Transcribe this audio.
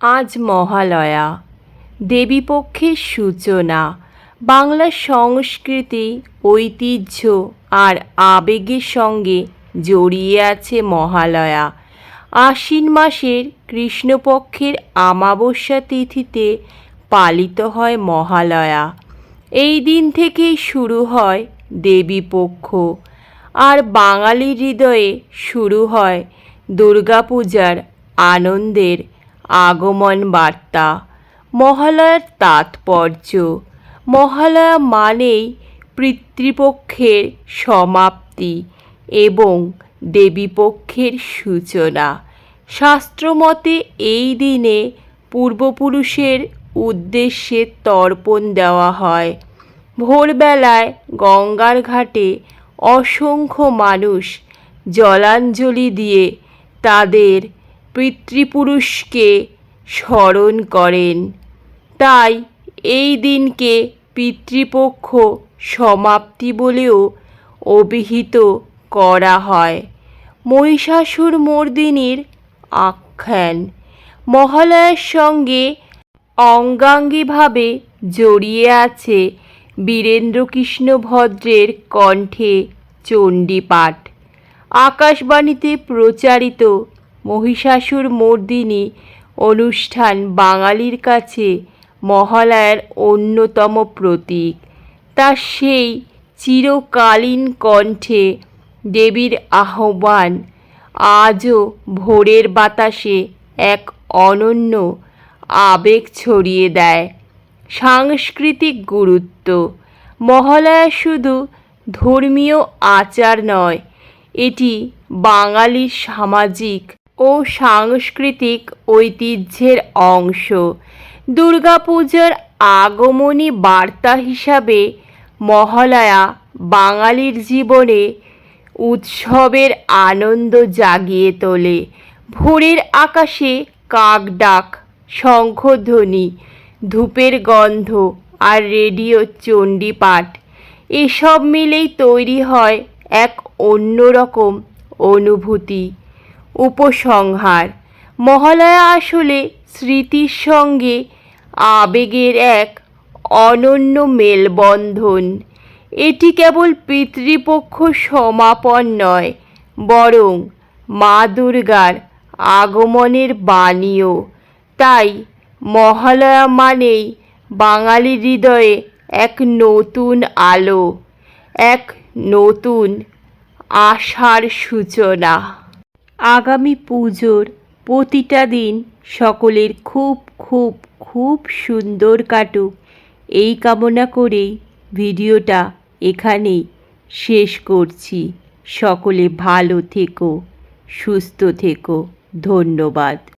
আজ মহালয়া। দেবীপক্ষের সূচনা। বাংলা সংস্কৃতি, ঐতিহ্য আর আবেগের সঙ্গে জড়িয়ে আছে মহালয়া। আশ্বিন মাসের কৃষ্ণপক্ষের আমাবস্যা তিথিতে পালিত হয় মহালয়া। এই দিন থেকেই শুরু হয় দেবীপক্ষ। আর বাঙালির হৃদয়ে শুরু হয় দুর্গাপূজার আনন্দের আগমন বার্তা। মহালয়ার তাৎপর্য। মহালয়া মানেই পিতৃপক্ষের সমাপ্তি এবং দেবীপক্ষের সূচনা। শাস্ত্রমতে এই দিনে পূর্বপুরুষের উদ্দেশ্যে তর্পণ দেওয়া হয়। ভোরবেলায় গঙ্গার ঘাটে অসংখ্য মানুষ জলাঞ্জলি দিয়ে তাদের পিতৃপুরুষকে স্মরণ করেন। তাই এই দিনকে পিতৃপক্ষ সমাপ্তি বলেও অভিহিত করা হয়। মহিষাসুর মর্দিনীর আখ্যান। মহালয়ার সঙ্গে অঙ্গাঙ্গিভাবে জড়িয়ে আছে বীরেন্দ্রকৃষ্ণ ভদ্রের কণ্ঠে চণ্ডীপাঠ। আকাশবাণীতে প্রচারিত মহিষাসুর মর্দিনী অনুষ্ঠান বাঙালির কাছে মহালয়ার অন্যতম প্রতীক। তার সেই চিরকালীন কণ্ঠে দেবীর আহ্বান, আজও ভোরের বাতাসে এক অনন্য আবেগ ছড়িয়ে দেয়। সাংস্কৃতিক গুরুত্ব, মহালয়া শুধু ধর্মীয় আচার নয়, এটি বাঙালির সামাজিক ও সাংস্কৃতিক ঐতিহ্যের অংশ। দুর্গাপূজার আগমনী বার্তা হিসাবে মহালয়া বাঙালির জীবনে উৎসবের আনন্দ জাগিয়ে তোলে। ভোরের আকাশে কাক ডাক শঙ্খধ্বনি, ধূপের গন্ধ আর রেডিও চণ্ডীপাঠ, এসব মিলেই তৈরি হয় এক অন্যরকম অনুভূতি। উপসংহার। মহালয়া আসলে স্মৃতির সঙ্গে আবেগের এক অনন্য মেলবন্ধন। এটি কেবল পিতৃপক্ষ সমাপন নয়, বরং মা দুর্গার আগমনের বাণীও। তাই মহালয়া মানেই বাঙালি হৃদয়ে এক নতুন আলো, এক নতুন আশার সূচনা। আগামী পুজোর প্রতিটা দিন সকলের খুব খুব খুব সুন্দর কাটুক। এই কামনা করেই ভিডিওটা এখানেই শেষ করছি। সকলে ভালো থেকো, সুস্থ থেকো। ধন্যবাদ।